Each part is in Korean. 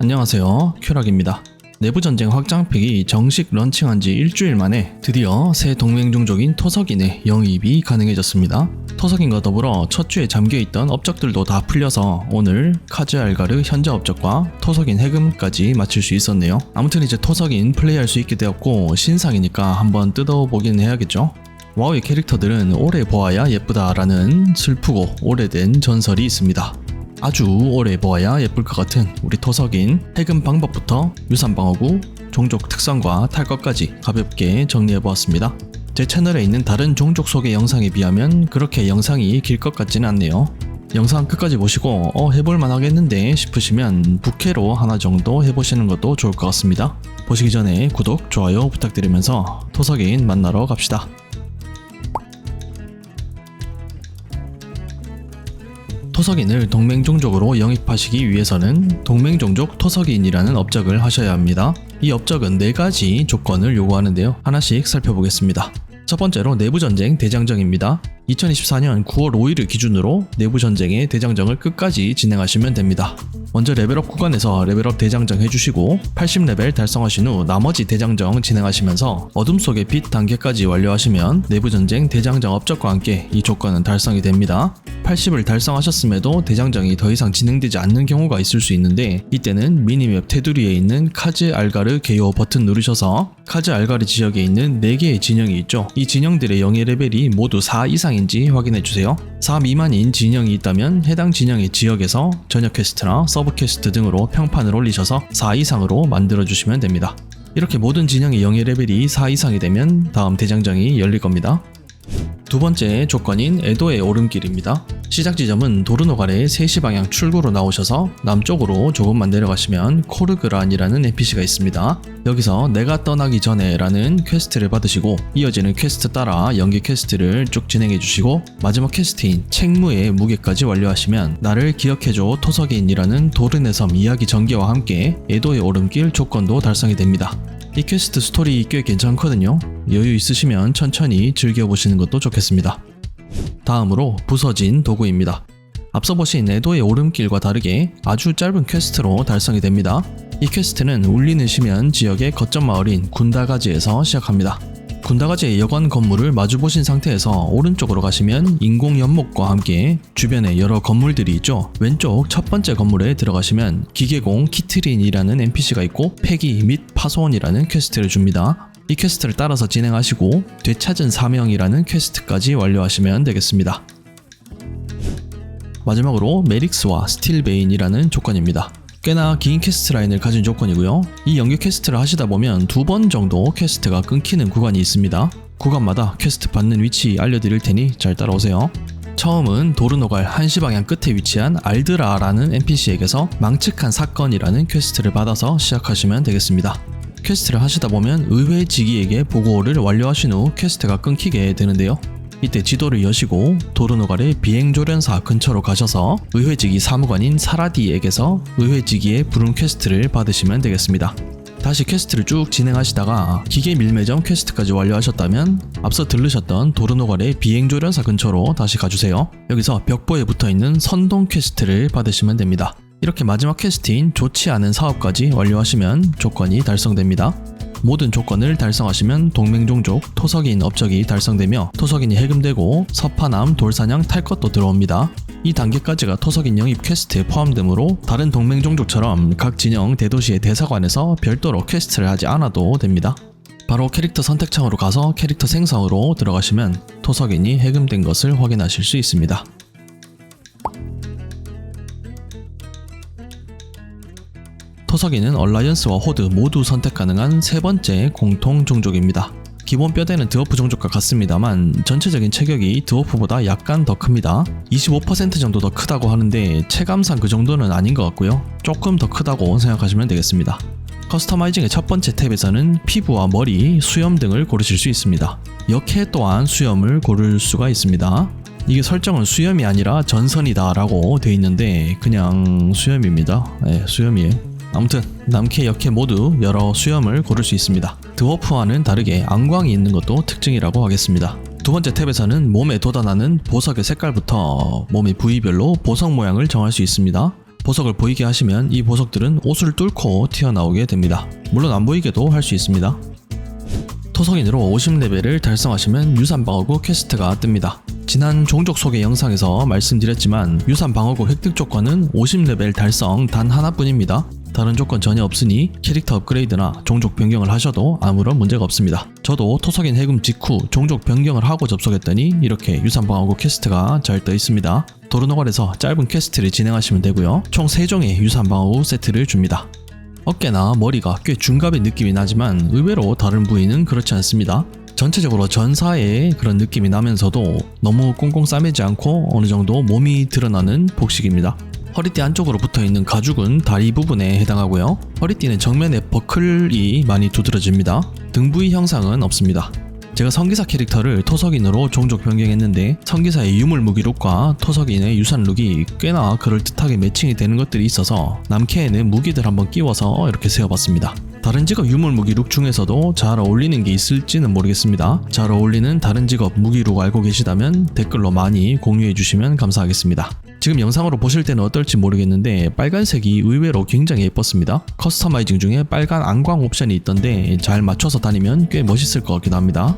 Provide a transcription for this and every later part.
안녕하세요. 큐락입니다. 내부전쟁 확장팩이 정식 런칭한 지 일주일 만에 드디어 새 동맹 종족인 토석인의 영입이 가능해졌습니다. 토석인과 더불어 첫 주에 잠겨있던 업적들도 다 풀려서 오늘 카즈 알가르 현자 업적과 토석인 해금까지 마칠 수 있었네요. 아무튼 이제 토석인 플레이할 수 있게 되었고 신상이니까 한번 뜯어보긴 해야겠죠. 와우의 캐릭터들은 오래 보아야 예쁘다라는 슬프고 오래된 전설이 있습니다. 아주 오래 보아야 예쁠 것 같은 우리 토석인 해금 방법부터 유산 방어구, 종족 특성과 탈 것까지 가볍게 정리해 보았습니다. 제 채널에 있는 다른 종족 소개 영상에 비하면 그렇게 영상이 길 것 같지는 않네요. 영상 끝까지 보시고 어 해볼만 하겠는데 싶으시면 부캐로 하나 정도 해보시는 것도 좋을 것 같습니다. 보시기 전에 구독, 좋아요 부탁드리면서 토석인 만나러 갑시다. 토석인을 동맹종족으로 영입하시기 위해서는 동맹종족 토석인이라는 업적을 하셔야 합니다. 이 업적은 4가지 조건을 요구하는데요. 하나씩 살펴보겠습니다. 첫 번째로 내부전쟁 대장정입니다. 2024년 9월 5일을 기준으로 내부 전쟁의 대장정을 끝까지 진행하시면 됩니다. 먼저 레벨업 구간에서 레벨업 대장정 해주시고 80레벨 달성하신 후 나머지 대장정 진행하시면서 어둠 속의 빛 단계까지 완료하시면 내부 전쟁 대장정 업적과 함께 이 조건은 달성이 됩니다. 80을 달성하셨음에도 대장정이 더 이상 진행되지 않는 경우가 있을 수 있는데 이때는 미니맵 테두리에 있는 카즈 알가르 개요 버튼 누르셔서 카즈 알가르 지역에 있는 4개의 진영이 있죠. 이 진영들의 영예 레벨이 모두 4 이상 인지 확인해 주세요. 4 미만인 진영이 있다면 해당 진영의 지역에서 전역 퀘스트나 서브 퀘스트 등으로 평판을 올리셔서 4 이상으로 만들어 주시면 됩니다. 이렇게 모든 진영의 영예 레벨이 4 이상이 되면 다음 대장정이 열릴 겁니다. 두 번째 조건인 에도의 오름길입니다. 시작 지점은 도르노갈의 3시 방향 출구로 나오셔서 남쪽으로 조금만 내려가시면 코르그란이라는 NPC가 있습니다. 여기서 내가 떠나기 전에 라는 퀘스트를 받으시고 이어지는 퀘스트 따라 연계 퀘스트를 쭉 진행해 주시고 마지막 퀘스트인 책무의 무게까지 완료하시면 나를 기억해줘 토석인이라는 도르네 섬 이야기 전개와 함께 에도의 오름길 조건도 달성이 됩니다. 이 퀘스트 스토리 꽤 괜찮거든요. 여유 있으시면 천천히 즐겨보시는 것도 좋겠습니다. 다음으로 부서진 도구입니다. 앞서 보신 에도의 오름길과 다르게 아주 짧은 퀘스트로 달성이 됩니다. 이 퀘스트는 울리는 시면 지역의 거점 마을인 군다가지에서 시작합니다. 군다가지의 여관 건물을 마주보신 상태에서 오른쪽으로 가시면 인공 연목과 함께 주변에 여러 건물들이 있죠. 왼쪽 첫 번째 건물에 들어가시면 기계공 키트린이라는 NPC가 있고 폐기 및 파손이라는 퀘스트를 줍니다. 이 퀘스트를 따라서 진행하시고 되찾은 사명이라는 퀘스트까지 완료하시면 되겠습니다. 마지막으로 메릭스와 스틸베인이라는 조건입니다. 꽤나 긴 퀘스트 라인을 가진 조건이고요. 이 연계 퀘스트를 하시다 보면 두 번 정도 퀘스트가 끊기는 구간이 있습니다. 구간마다 퀘스트 받는 위치 알려드릴 테니 잘 따라오세요. 처음은 도르노갈 한시 방향 끝에 위치한 알드라라는 NPC에게서 망측한 사건이라는 퀘스트를 받아서 시작하시면 되겠습니다. 퀘스트를 하시다 보면 의회 직위에게 보고를 완료하신 후 퀘스트가 끊기게 되는데요. 이때 지도를 여시고 도르노갈의 비행조련사 근처로 가셔서 의회직이 사무관인 사라디에게서 의회직이의 부름 퀘스트를 받으시면 되겠습니다. 다시 퀘스트를 쭉 진행하시다가 기계 밀매점 퀘스트까지 완료하셨다면 앞서 들르셨던 도르노갈의 비행조련사 근처로 다시 가주세요. 여기서 벽보에 붙어있는 선동 퀘스트를 받으시면 됩니다. 이렇게 마지막 퀘스트인 좋지 않은 사업까지 완료하시면 조건이 달성됩니다. 모든 조건을 달성하시면 동맹종족 토석인 업적이 달성되며 토석인이 해금되고 서파남 돌사냥 탈 것도 들어옵니다. 이 단계까지가 토석인 영입 퀘스트에 포함되므로 다른 동맹종족처럼 각 진영 대도시의 대사관에서 별도로 퀘스트를 하지 않아도 됩니다. 바로 캐릭터 선택창으로 가서 캐릭터 생성으로 들어가시면 토석인이 해금된 것을 확인하실 수 있습니다. 토석이는 얼라이언스와 호드 모두 선택 가능한 세 번째 공통 종족입니다. 기본 뼈대는 드워프 종족과 같습니다만 전체적인 체격이 드워프보다 약간 더 큽니다. 25% 정도 더 크다고 하는데 체감상 그 정도는 아닌 것 같고요. 조금 더 크다고 생각하시면 되겠습니다. 커스터마이징의 첫 번째 탭에서는 피부와 머리, 수염 등을 고르실 수 있습니다. 역해 또한 수염을 고를 수가 있습니다. 이게 설정은 수염이 아니라 전선이다 라고 되어 있는데 그냥 수염입니다. 네, 수염이에요. 아무튼 남캐 여캐 모두 여러 수염을 고를 수 있습니다. 드워프와는 다르게 안광이 있는 것도 특징이라고 하겠습니다. 두 번째 탭에서는 몸에 돋아나는 보석의 색깔부터 몸의 부위별로 보석 모양을 정할 수 있습니다. 보석을 보이게 하시면 이 보석들은 옷을 뚫고 튀어나오게 됩니다. 물론 안 보이게도 할 수 있습니다. 토성인으로 50레벨을 달성하시면 유산방어구 퀘스트가 뜹니다. 지난 종족 소개 영상에서 말씀드렸지만 유산 방어구 획득 조건은 50레벨 달성 단 하나뿐입니다. 다른 조건 전혀 없으니 캐릭터 업그레이드나 종족 변경을 하셔도 아무런 문제가 없습니다. 저도 토석인 해금 직후 종족 변경을 하고 접속했더니 이렇게 유산방어구 퀘스트가 잘 떠 있습니다. 도르노갈에서 짧은 퀘스트를 진행하시면 되고요. 총 3종의 유산방어구 세트를 줍니다. 어깨나 머리가 꽤 중갑의 느낌이 나지만 의외로 다른 부위는 그렇지 않습니다. 전체적으로 전사의 그런 느낌이 나면서도 너무 꽁꽁 싸매지 않고 어느 정도 몸이 드러나는 복식입니다. 허리띠 안쪽으로 붙어 있는 가죽은 다리 부분에 해당하고요. 허리띠는 정면에 버클이 많이 두드러집니다. 등 부위 형상은 없습니다. 제가 성기사 캐릭터를 토석인으로 종족 변경했는데 성기사의 유물 무기룩과 토석인의 유산 룩이 꽤나 그럴듯하게 매칭이 되는 것들이 있어서 남캐에는 무기들 한번 끼워서 이렇게 세워봤습니다. 다른 직업 유물 무기룩 중에서도 잘 어울리는 게 있을지는 모르겠습니다. 잘 어울리는 다른 직업 무기룩 알고 계시다면 댓글로 많이 공유해 주시면 감사하겠습니다. 지금 영상으로 보실 때는 어떨지 모르겠는데 빨간색이 의외로 굉장히 예뻤습니다. 커스터마이징 중에 빨간 안광 옵션이 있던데 잘 맞춰서 다니면 꽤 멋있을 것 같기도 합니다.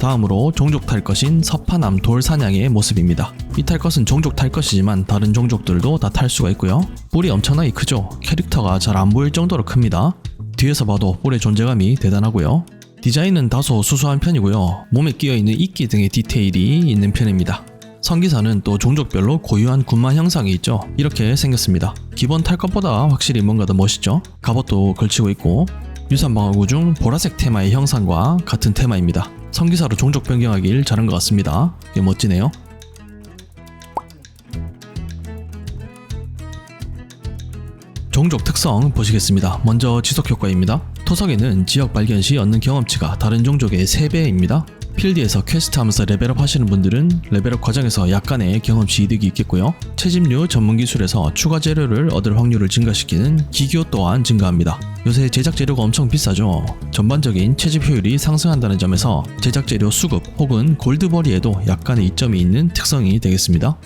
다음으로 종족 탈 것인 서파남 돌사냥의 모습입니다. 이 탈 것은 종족 탈 것이지만 다른 종족들도 다 탈 수가 있고요. 뿔이 엄청나게 크죠. 캐릭터가 잘 안 보일 정도로 큽니다. 뒤에서 봐도 뿔의 존재감이 대단하고요. 디자인은 다소 수수한 편이고요. 몸에 끼어 있는 이끼 등의 디테일이 있는 편입니다. 성기사는 또 종족별로 고유한 군마 형상이 있죠. 이렇게 생겼습니다. 기본 탈 것보다 확실히 뭔가 더 멋있죠. 갑옷도 걸치고 있고 유산 방어구 중 보라색 테마의 형상과 같은 테마입니다. 성기사로 종족 변경하길 잘한 것 같습니다. 꽤 멋지네요. 종족 특성 보시겠습니다. 먼저 지속 효과입니다. 토석에는 지역 발견 시 얻는 경험치가 다른 종족의 3배입니다. 필드에서 퀘스트 하면서 레벨업 하시는 분들은 레벨업 과정에서 약간의 경험치 이득이 있겠고요. 채집류 전문 기술에서 추가 재료를 얻을 확률을 증가시키는 기교 또한 증가합니다. 요새 제작 재료가 엄청 비싸죠. 전반적인 채집 효율이 상승한다는 점에서 제작 재료 수급 혹은 골드버리에도 약간의 이점이 있는 특성이 되겠습니다.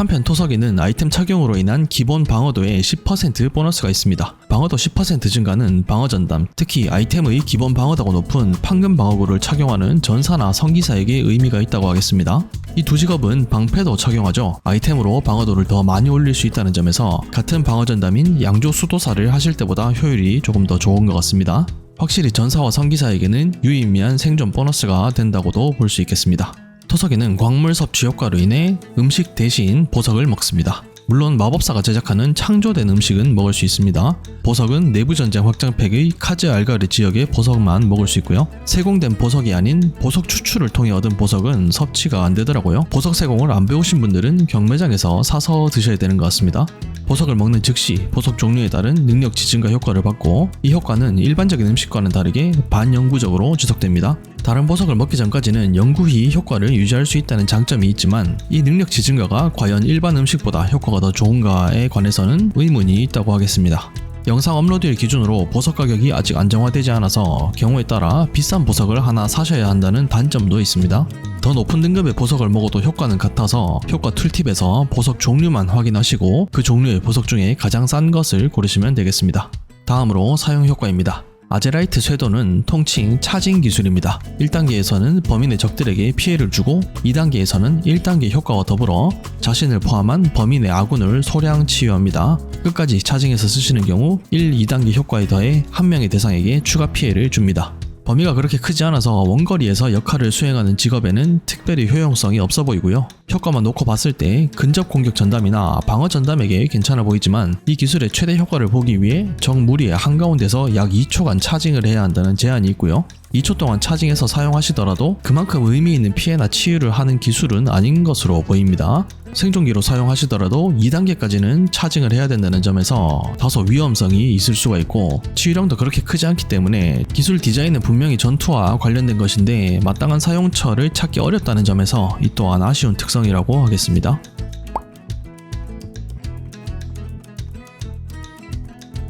한편 토석에는 아이템 착용으로 인한 기본 방어도에 10% 보너스가 있습니다. 방어도 10% 증가는 방어 전담, 특히 아이템의 기본 방어도가 높은 판금 방어구를 착용하는 전사나 성기사에게 의미가 있다고 하겠습니다. 이 두 직업은 방패도 착용하죠. 아이템으로 방어도를 더 많이 올릴 수 있다는 점에서 같은 방어 전담인 양조 수도사를 하실 때보다 효율이 조금 더 좋은 것 같습니다. 확실히 전사와 성기사에게는 유의미한 생존 보너스가 된다고도 볼 수 있겠습니다. 토석에는 광물 섭취 효과로 인해 음식 대신 보석을 먹습니다. 물론 마법사가 제작하는 창조된 음식은 먹을 수 있습니다. 보석은 내부 전쟁 확장팩의 카즈 알가르 지역의 보석만 먹을 수 있고요. 세공된 보석이 아닌 보석 추출을 통해 얻은 보석은 섭취가 안 되더라고요. 보석 세공을 안 배우신 분들은 경매장에서 사서 드셔야 되는 것 같습니다. 보석을 먹는 즉시 보석 종류에 따른 능력치 증가 효과를 받고 이 효과는 일반적인 음식과는 다르게 반영구적으로 지속됩니다. 다른 보석을 먹기 전까지는 영구히 효과를 유지할 수 있다는 장점이 있지만 이 능력치 증가가 과연 일반 음식보다 효과가 더 좋은가에 관해서는 의문이 있다고 하겠습니다. 영상 업로드일 기준으로 보석 가격이 아직 안정화되지 않아서 경우에 따라 비싼 보석을 하나 사셔야 한다는 단점도 있습니다. 더 높은 등급의 보석을 먹어도 효과는 같아서 효과 툴팁에서 보석 종류만 확인하시고 그 종류의 보석 중에 가장 싼 것을 고르시면 되겠습니다. 다음으로 사용 효과입니다. 아제라이트 쇄도는 통칭 차징 기술입니다. 1단계에서는 범인의 적들에게 피해를 주고 2단계에서는 1단계 효과와 더불어 자신을 포함한 범인의 아군을 소량 치유합니다. 끝까지 차징해서 쓰시는 경우 1, 2단계 효과에 더해 한 명의 대상에게 추가 피해를 줍니다. 범위가 그렇게 크지 않아서 원거리에서 역할을 수행하는 직업에는 특별히 효용성이 없어 보이고요. 효과만 놓고 봤을 때 근접 공격 전담이나 방어 전담에게 괜찮아 보이지만 이 기술의 최대 효과를 보기 위해 적 무리의 한가운데서 약 2초간 차징을 해야 한다는 제한이 있고요. 2초 동안 차징해서 사용하시더라도 그만큼 의미 있는 피해나 치유를 하는 기술은 아닌 것으로 보입니다. 생존기로 사용하시더라도 2단계까지는 차징을 해야 된다는 점에서 다소 위험성이 있을 수가 있고 치유량도 그렇게 크지 않기 때문에 기술 디자인은 분명히 전투와 관련된 것인데 마땅한 사용처를 찾기 어렵다는 점에서 이 또한 아쉬운 특성이라고 하겠습니다.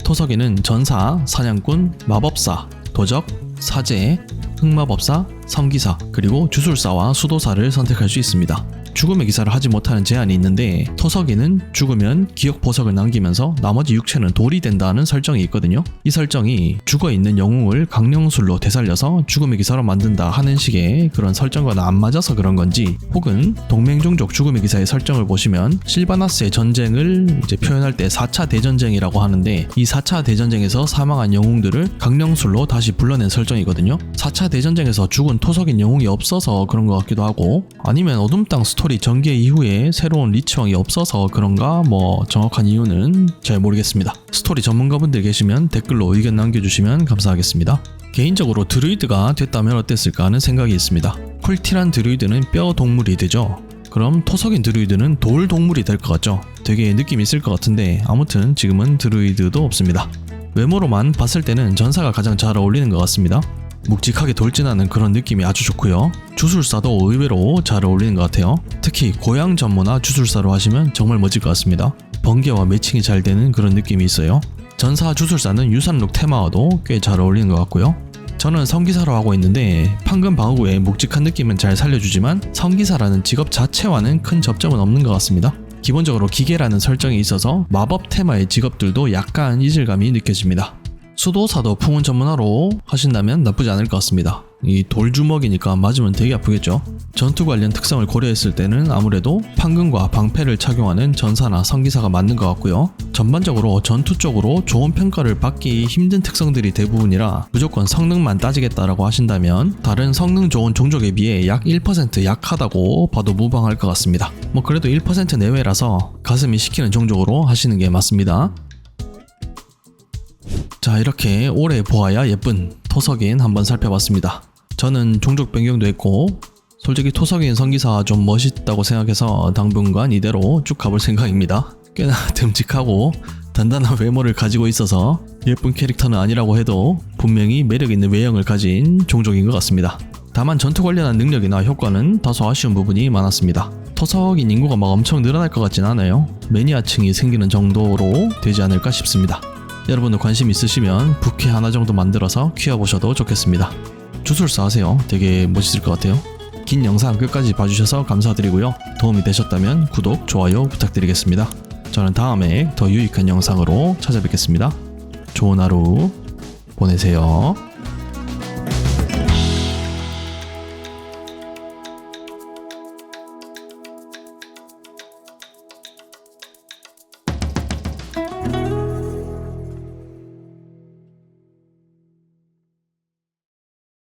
토석에는 전사, 사냥꾼, 마법사, 도적, 사제, 흑마법사, 성기사, 그리고 주술사와 수도사를 선택할 수 있습니다. 죽음의 기사를 하지 못하는 제한이 있는데 토석이는 죽으면 기억 보석을 남기면서 나머지 육체는 돌이 된다는 설정이 있거든요. 이 설정이 죽어 있는 영웅을 강령술로 되살려서 죽음의 기사로 만든다 하는 식의 그런 설정과는 안 맞아서 그런 건지 혹은 동맹종족 죽음의 기사의 설정을 보시면 실바나스의 전쟁을 이제 표현할 때 4차 대전쟁이라고 하는데 이 4차 대전쟁에서 사망한 영웅들을 강령술로 다시 불러낸 설정이거든요. 4차 대전쟁에서 죽은 토석인 영웅이 없어서 그런 것 같기도 하고 아니면 어둠 땅 스토 리 전개 이후에 새로운 리치왕이 없어서 그런가 뭐 정확한 이유는 잘 모르겠습니다. 스토리 전문가분들 계시면 댓글로 의견 남겨주시면 감사하겠습니다. 개인적으로 드루이드가 됐다면 어땠을까 하는 생각이 있습니다. 쿨티란 드루이드는 뼈 동물이 되죠. 그럼 토석인 드루이드는 돌 동물이 될 것 같죠? 되게 느낌 있을 것 같은데 아무튼 지금은 드루이드도 없습니다. 외모로만 봤을 때는 전사가 가장 잘 어울리는 것 같습니다. 묵직하게 돌진하는 그런 느낌이 아주 좋고요. 주술사도 의외로 잘 어울리는 것 같아요. 특히 고양 전모나 주술사로 하시면 정말 멋질 것 같습니다. 번개와 매칭이 잘 되는 그런 느낌이 있어요. 전사 주술사는 유산룩 테마와도 꽤 잘 어울리는 것 같고요. 저는 성기사로 하고 있는데 판금 방어구의 묵직한 느낌은 잘 살려주지만 성기사라는 직업 자체와는 큰 접점은 없는 것 같습니다. 기본적으로 기계라는 설정이 있어서 마법 테마의 직업들도 약간 이질감이 느껴집니다. 수도사도 풍운 전문화로 하신다면 나쁘지 않을 것 같습니다. 이 돌주먹이니까 맞으면 되게 아프겠죠. 전투 관련 특성을 고려했을 때는 아무래도 판금과 방패를 착용하는 전사나 성기사가 맞는 것 같고요. 전반적으로 전투 쪽으로 좋은 평가를 받기 힘든 특성들이 대부분이라 무조건 성능만 따지겠다라고 하신다면 다른 성능 좋은 종족에 비해 약 1% 약하다고 봐도 무방할 것 같습니다. 뭐 그래도 1% 내외라서 가슴이 시키는 종족으로 하시는 게 맞습니다. 자 이렇게 오래 보아야 예쁜 토석인 한번 살펴봤습니다. 저는 종족 변경도 했고 솔직히 토석인 성기사 좀 멋있다고 생각해서 당분간 이대로 쭉 가볼 생각입니다. 꽤나 듬직하고 단단한 외모를 가지고 있어서 예쁜 캐릭터는 아니라고 해도 분명히 매력 있는 외형을 가진 종족인 것 같습니다. 다만 전투 관련한 능력이나 효과는 다소 아쉬운 부분이 많았습니다. 토석인 인구가 막 엄청 늘어날 것 같진 않아요. 매니아층이 생기는 정도로 되지 않을까 싶습니다. 여러분도 관심 있으시면 부캐 하나 정도 만들어서 키워보셔도 좋겠습니다. 주술사 하세요. 되게 멋있을 것 같아요. 긴 영상 끝까지 봐주셔서 감사드리고요. 도움이 되셨다면 구독, 좋아요 부탁드리겠습니다. 저는 다음에 더 유익한 영상으로 찾아뵙겠습니다. 좋은 하루 보내세요.